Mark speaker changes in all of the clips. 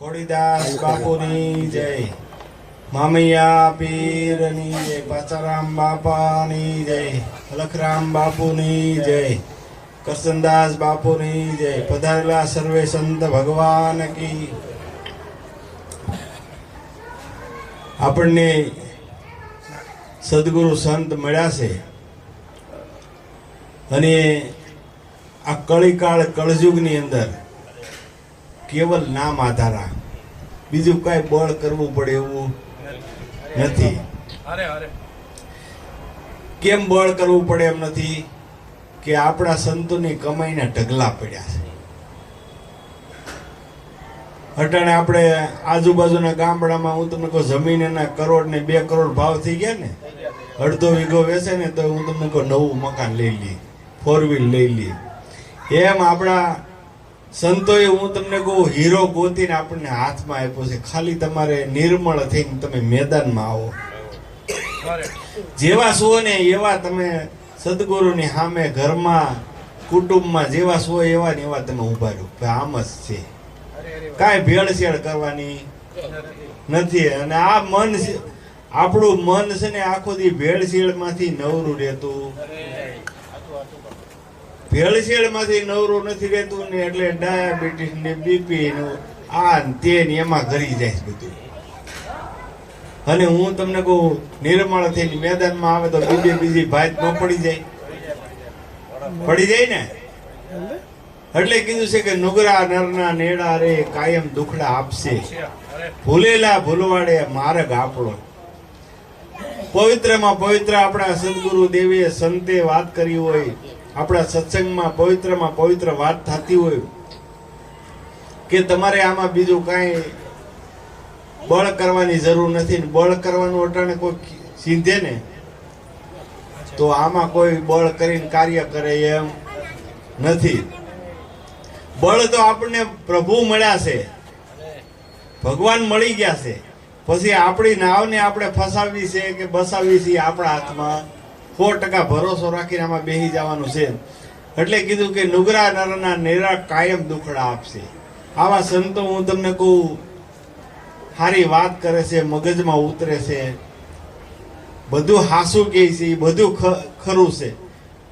Speaker 1: ખોડીદાસ બાપુની જય. મામૈયા પીરની જય પાચારામ બાપાની જય, અલખરામ બાપુની જય, કરસનદાસ બાપુની જય, પધારેલા સર્વે સંત ભગવાન કી. આપણને સદગુરુ સંત મળ્યા છે. અને આ કળીકાળ કળજુગની અંદર કેવલ નામ આધારા બીજું કાંઈ બળ કરવું પડે એવું નથી. કેમ બળ કરવું પડે એમ નથી કે આપણા સંતોની કમાઈના ઢગલા પડ્યા છે. અટાણે આપણે આજુબાજુના ગામડામાં હું તમને કહું જમીન એના કરોડ ને બે કરોડ ભાવ થઈ ગયા ને અડધો વીઘો વેચે ને તો હું તમને કહું નવું મકાન લઈ લઈએ ફોર વ્હીલ લઈ લઈએ. એમ આપણા સંતોએ હું તમને કહું, હીરો ગોતીને આપણને હાથમાં આપ્યો છે. ખાલી તમારે નિર્મળ થઈને તમે મેદાનમાં આવો. જેવા સુઓ ને એવા તમે સદગુરુની સામે ઘરમાં, કુટુંબમાં જેવા સુઓ એવા ને એવા તમે ઊભા રહો. આમ જ છે. કાંઈ ભેળસેળ કરવાની નથી. અને આ મન આપણું મન છે ને આખો દી ભેળસેળમાંથી નવરું રહેતું. ભેળસેળમાંથી નવરો નથી રહેતું ને એટલે ડાયાબિટીસ ને બીપી નું આ તે એમાં ઘરી જાય બધું. અને હું તમને કહું નિર્મળ થઈને મેદાનમાં આવે તો બીજે બીજી ભાત ન પડી જાય. પડી જાય ને? એટલે કીધું છે કે નુગરા નરના નેડા રે કાયમ દુખડા આપશે. ભૂલેલા ભૂલવાડે માર્ગ આપણો પવિત્રમાં પવિત્ર આપણા સદગુરુ દેવીએ સંતે વાત કરી હોય આપણા સત્સંગમાં પવિત્રમાં પવિત્ર વાત થતી હોય કે તમારે આમાં બીજું કાંઈ બળ કરવાની જરૂર નથી બળ કરવાનું અટાણે કોઈ સીધે ને, તો આમાં કોઈ બળ કરીને કાર્ય કરે એમ નથી. બળ તો આપણને પ્રભુ મળ્યા છે. ભગવાન મળી ગયા છે. પછી આપણી નાવને આપણે ફસાવી છે કે બસાવી છે આપણા હાથમાં? સો ટકા ભરોસો રાખીને આમાં બેસી જવાનું છે. એટલે કીધું કે નુગરા નરના નેરા કાયમ દુખડા આપશે. આવા સંતો હું તમને કહું સારી વાત કરે છે, મગજમાં ઉતરે છે. બધું હાસું કહે છે બધું ખરું છે.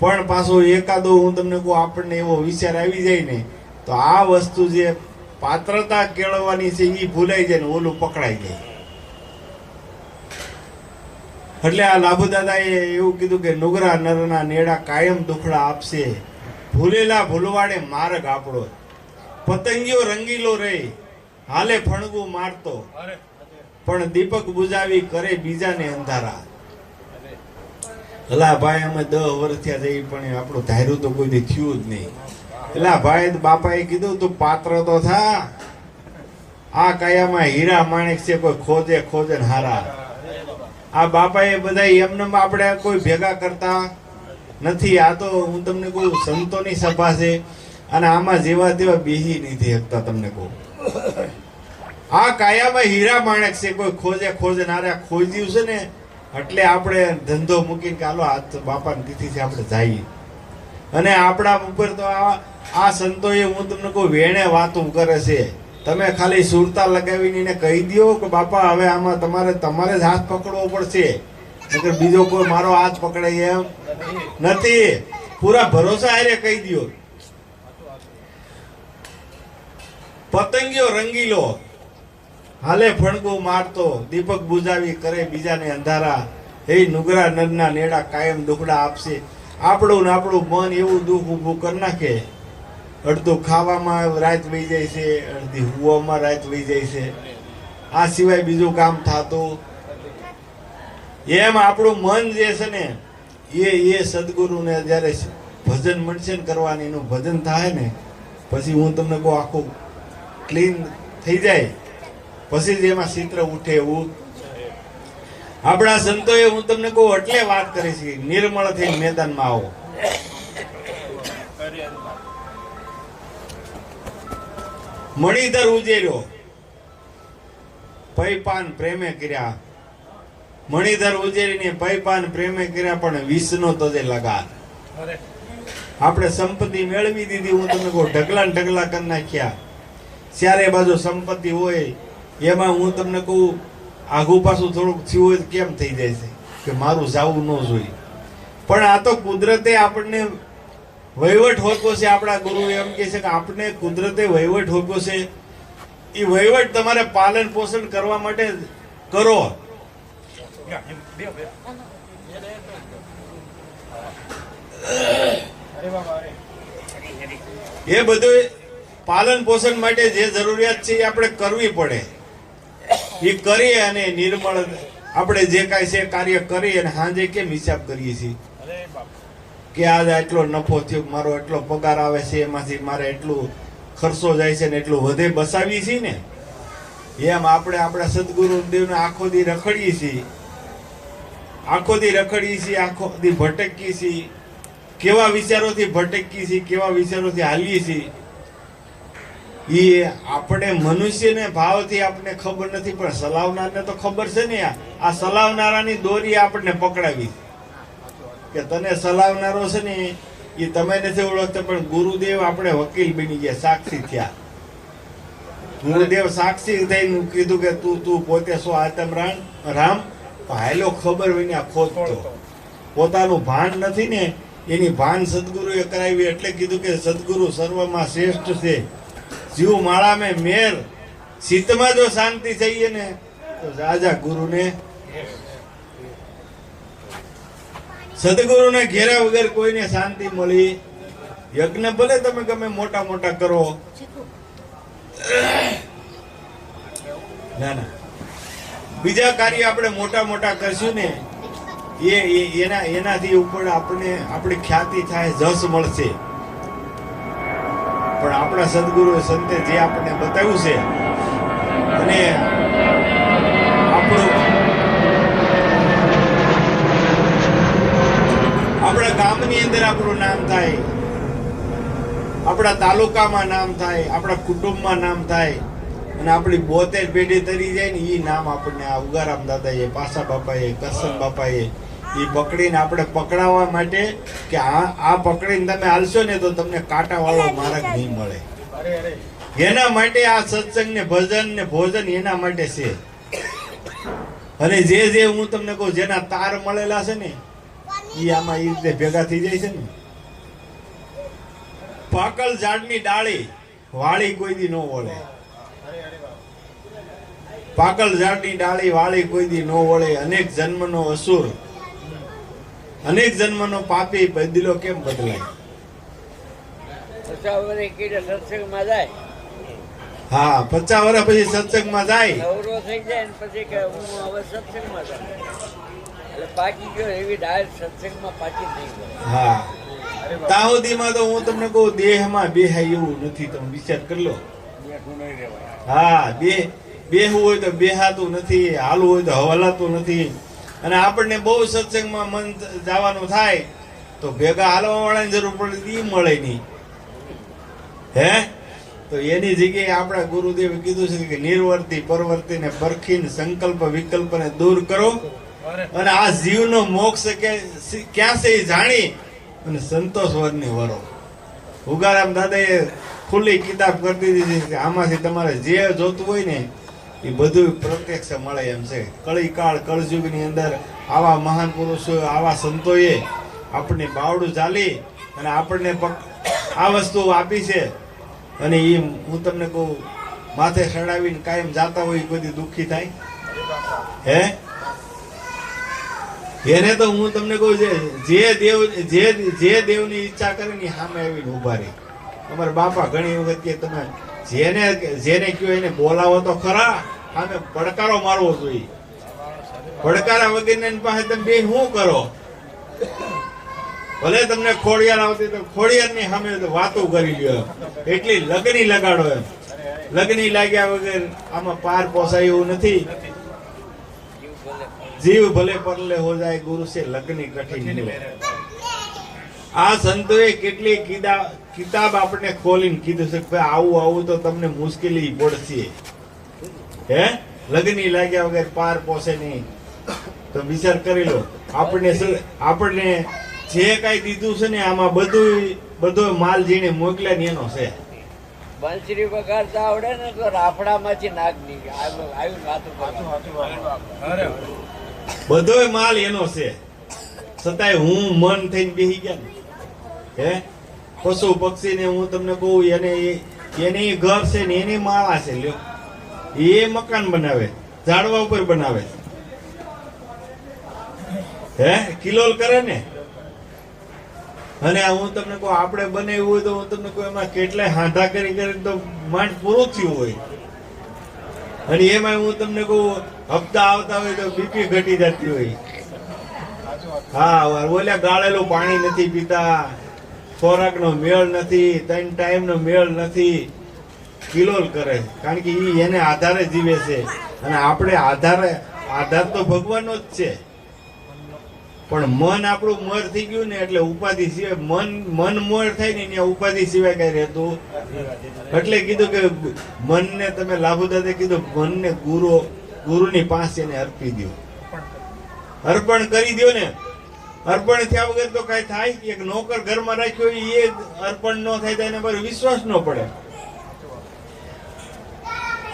Speaker 1: પણ પાછો એકાદો હું તમને કહું, આપણને એવો વિચાર આવી જાય ને, તો આ વસ્તુ જે પાત્રતા કેળવવાની છે એ ભૂલાઈ જાય ને ઓલું પકડાઈ જાય. એટલે આ લાભુદાદાએ એવું કીધું કે, નુગરા નરના નેડા કાયમ દુખડા આપશે. ભૂલેલા ભૂલવાડે માર્ગ આપણો. પતંગીઓ રંગીલો રે હાલે ફણગું મારતો. પણ દીપક બુજાવી કરે બીજાને અંધારા. અલા ભાઈ, અમે દહ વર્ષ થયા જઈ પણ આપણું ધાર્યું તો કોઈ થયું જ નહીં. એટલે ભાઈ, બાપાએ કીધું, તું પાત્ર તો થા. આ કાયામાં હીરા માણેક છે, કોઈ ખોજે ખોજે હારા. આ બાપાએ બધા એમને આપણે કોઈ ભેગા કરતા નથી. આ તો હું તમને કહું, સંતોની સભા છે અને આમાં જેવા તેવા બેહી નથી શકતા તમને કહું. આ કાયામાં હીરા માણેક છે, કોઈ ખોજે ખોજે નારે ખોજ્યું છે ને, એટલે આપણે ધંધો મૂકીને હાલો, આ બાપાની તિથિથી આપણે જઈએ. અને આપણા ઉપર તો આ આ સંતોએ, હું તમને કહું, વેણે વાતું કરે છે. તમે ખાલી સુરતા લગાવીને એને કહી દો કે બાપા, હવે આમાં તમારે તમારે જ હાથ પકડવો પડશે. નકર બીજો કોઈ મારો હાથ પકડે એમ નથી. પૂરા ભરોસા હારે કહી દો પતંગિયો રંગીલો હાલે ફણગો મારતો, દીપક બુજાવી કરે બીજાને અંધારા. હે નુગરા નરના નેડા કાયમ દુખડા આપશે. આપણું ને આપણું મન એવું દુઃખ ઊભું કરી નાખે. અડધું ખાવામાં રાત વહી જાય છે, અડધી હુવામાં રાત વહી જાય છે. આ સિવાય બીજું કામ થતું એમ આપણું મન જે છે ને, એ એ સદગુરુને જ્યારે ભજન મળશે ને કરવાની, એનું ભજન થાય ને, પછી હું તમને કહું, આખું ક્લીન થઈ જાય. પછી જ એમાં ચિત્ર ઉઠે એવું આપણા સંતોએ હું તમને કહું, એટલે વાત કરી છે, નિર્મળથી મેદાનમાં આવો. મણિધર ઉજેર્યો. પૈપાન પ્રેમે કર્યા. મણિધર ઉજેરીને પૈપાન પ્રેમે કર્યા પણ વિષનો તો જે લગાર.
Speaker 2: અરે.
Speaker 1: આપણે સંપત્તિ મેળવી દીધી હું તમને કહું ઢગલા ઢગલા કરી નાખ્યા. ચારે બાજુ સંપત્તિ હોય એમાં હું તમને કહું આઘું પાછું થોડુંક થયું હોય કેમ થઈ જાય છે? કે મારું જાવું ન જોઈએ. પણ આ તો કુદરતે આપણને વહીવટ હોતો છે, આપણા ગુરુ એમ કહે છે કે આપને કુદરતે વહીવટ હોતો છે એ વહીવટ તમારે પાલન પોષણ કરવા માટે કરો. એ બધું પાલન પોષણ માટે જે જરૂરિયાત છે એ આપણે કરવી પડે એ કરીએ અને નિર્મળ આપણે જે કાંઈ છે કાર્ય કરી અને સાંજે કેમ હિસાબ કરીએ છીએ. કે આજ આટલો નફો થયો મારો એટલો પગાર આવે છે, એમાંથી મારે એટલું ખર્ચો જાય છે ને એટલું વધે બસાવીએ છીએ ને. એમ આપણે આપણા સદગુરુદેવને આખો દી રખડીએ છીએ. આખો દી રખડીએ છીએ, આખો દી ભટકીએ છીએ. કેવા વિચારોથી ભટકીએ છીએ, કેવા વિચારોથી હાલીએ છીએ. એ આપણે મનુષ્યને ભાવથી આપણને ખબર નથી, પણ સલાવનારને તો ખબર છે ને આ. આ સલાવનારાની દોરી આપણને પકડાવી. કે તને સલાવનારો છે ને એ તમે નથી ઓળખતા પણ ગુરુદેવ આપણે વકીલ બની ગયા સાક્ષી થયા. ગુરુદેવ સાક્ષી થઈને કીધું કે તું તું પોતે શું આતમ રામ રામ હાયલો ખબર હોય ને આ ખોદતો પોતાનું ભાન નથી ને એની ભાન સદગુરુએ કરાવી એટલે કીધું કે સદગુરુ સર્વમાં શ્રેષ્ઠ છે. જીવ માળા મેં મેર. શીતમાં જો શાંતિ થઈએ ને તો રાજા ગુરુને સદગુરુને ઘેરા વગર કોઈને શાંતિ મળી. યજ્ઞ ભલે તમે ગમે મોટા મોટા કરો. ના ના. બીજા કાર્ય આપણે મોટા મોટા કરશું ને, એ એના, એનાથી ઉપર આપણે, આપણી ખ્યાતિ થાય, જસ મળશે. પણ આપણા સદગુરુ સંતે જે આપણને બતાવ્યું છે, અને આપણા ગામની અંદર આપણું નામ થાય. આપણા તાલુકામાં નામ થાય આપણા કુટુંબમાં નામ થાય. અને આપણી બોતેર પેઢી તરી જાય ને એ નામ આપણને આ ઉગારામ દાદાએ પાસા બાપાએ કસન બાપાએ એ પકડીને આપણે પકડાવવા માટે કે આ આ પકડીને તમે હાલશો ને તો તમને કાંટાવાળો માર્ગ નહીં મળે. એના માટે આ સત્સંગ ને ભજન ને ભોજન એના માટે છે. અને જે જે હું તમને કહું જેના તાર મળેલા છે ને એ આમાં એ રીતે ભેગા થઈ જાય છે ને. પાકલ ઝાડની ડાળી વાળી કોઈ દી ન વળે. પાકલ ઝાડની ડાળી વાળી કોઈ દી ન વળે અનેક જન્મનો અસુર. અનેક જન્મનો પાપી બદલો કેમ બદલાય?
Speaker 3: જાય.
Speaker 1: હા પચાસ વર્ષ પછી સત્સંગમાં જાય.
Speaker 3: થઈ જાય પછી કે હું હવે સત્સંગમાં જાઉં. એટલે
Speaker 1: આપણને બહુ સત્સંગમાં મન જવાનું થાય, તો ભેગા હાલવા વાળાની જરૂર પડે ઈ મળે નહીં. હે? તો એની જગ્યાએ આપણા ગુરુદેવે કીધું છે કે નિર્વર્તી પરવર્તી ને પરખીને સંકલ્પ વિકલ્પને દૂર કરો. અને આ જીવનો મોક્ષ ક્યાં છે એ જાણી અને સંતોષ વરની વરો. ઉગારામ દાદાએ ખુલ્લી કિતાબ કરી દીધી છે આમાંથી તમારે જે જોતું હોય ને એ બધું પ્રત્યક્ષ મળે એમ છે. કળી કાળ કળજુગની અંદર આવા મહાન પુરુષો, આવા સંતોએ આપણને બાવડું ચાલી અને આપણને આ વસ્તુ આપી છે. અને એ હું તમને કહું, માથે ચડાવીને કાયમ જાતા હોય બધી દુઃખી થાય. હે? એને તો હું તમને કહું છે, જે દેવ, જે જે દેવની ઈચ્છા કરે ને સામે આવીને ઊભા રહી. અમારા બાપા ઘણી વખત કે તમે જેને જેને કયો એને બોલાવો તો ખરા, સામે પડકારો મારવો જોઈએ. પડકારા વગેરે પાસે તમે બે શું કરો? ભલે તમને ખોડિયાર આવતી તો ખોડિયાર ની સામે વાતો કરી લ્યો. એટલી લગની લગાડો એમ. લગની લાગ્યા વગર આમાં પાર પોસાય એવું નથી.
Speaker 3: જીવ ભલે
Speaker 1: પરલે હો જાય ગુરુ સે લગની કઠિન આ સંતોએ કેટલી કિતાબ કિતાબ આપણને ખોલીને કીધું છે કે ભાઈ આવું આવું તો તમને મુશ્કેલી પડશે. હે? લગની લાગ્યા વગર પાર પોસે નહીં. તો વિચાર કરી લો આપણને આપણને જે કાંઈ દીધું છે ને આમાં બધું બધો માલ જેને મોકલ્યા ને એનો છે.
Speaker 3: બંસરી વગાડતા આવડે ને તો રાફડામાંથી નાગ નીકળે. આવી આવી વાતો
Speaker 1: બધોય માલ એનો છે. છતાંય હું મન થઈને બેસી ગયા ને. હે? પશુ પક્ષી ને હું તમને કહું, એને એને ઘર છે ને એની માળા છે, લ્યો. એ મકાન બનાવે, ઝાડવા ઉપર બનાવે. હે? કિલોલ કરે ને. અને હું તમને કહું, આપણે બનાવ્યું હોય તો હું તમને કહું, એમાં કેટલાય હાંધા કરી કરી તો માંડ પૂરું થયું હોય. અને એમાં હું તમને કહું હપ્તા આવતા હોય તો બીપી ઘટી જતી હોય. હા ઓલા ગાળેલું પાણી નથી પીતા. ખોરાકનો મેળ નથી, ત્રણ ટાઈમનો મેળ નથી. કિલોલ કરે કારણ કે ઈ એને આધારે જીવે છે. અને આપણે આધારે, આધાર તો ભગવાનનો જ છે. પણ મન આપણું મર થઈ ગયું ને એટલે ઉપાધિ સિવાય, મન મન મોર થાય ને ત્યાં ઉપાધિ સિવાય કઈ રહેતું. એટલે કીધું કે મનને તમે લાભુ દાદે, કીધું મનને ગુરુ. ગુરુની પાસે એને અર્પી દો અર્પણ કરી દો ને. અર્પણ થયા વગર તો કઈ થાય એક નોકર ઘરમાં રાખ્યો એ અર્પણ ન થાય તો એને પર વિશ્વાસ ન પડે.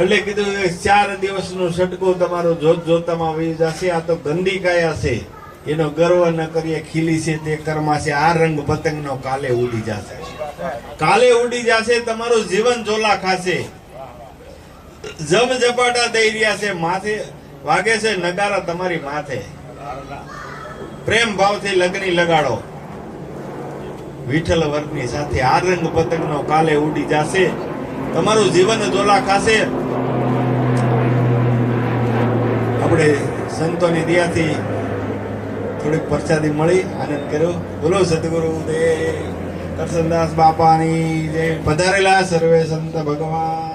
Speaker 1: એટલે કીધું ચાર દિવસનો સટકું તમારો જોત જોતામાં વહી જશે. આ તો ગંદી કાયા છે. એનો ગર્વ ન કરીએ. ખીલી છે તે કર્મા છે. આ રંગ પતંગનો કાલે ઉડી જશે. કાલે ઉડી જશે, તમારું જીવન ઝોલા ખાશે. જમ જપાટા થઈ રહ્યા છે, માથે વાગે છે, નગારા તમારી માથે. પ્રેમ ભાવથી લગની લગાડો. વિઠ્ઠલ વર્ગની સાથે આ રંગ પતંગનો કાલે ઉડી જશે. તમારું જીવન ઝોલા ખાશે. આપણે સંતોની દયાથી થોડીક પ્રસાદી મળી, આનંદ કર્યો. બોલો સદગુરુ દેવ કરસનદાસ બાપાની જે પધારેલા સર્વે સંત ભગવાન.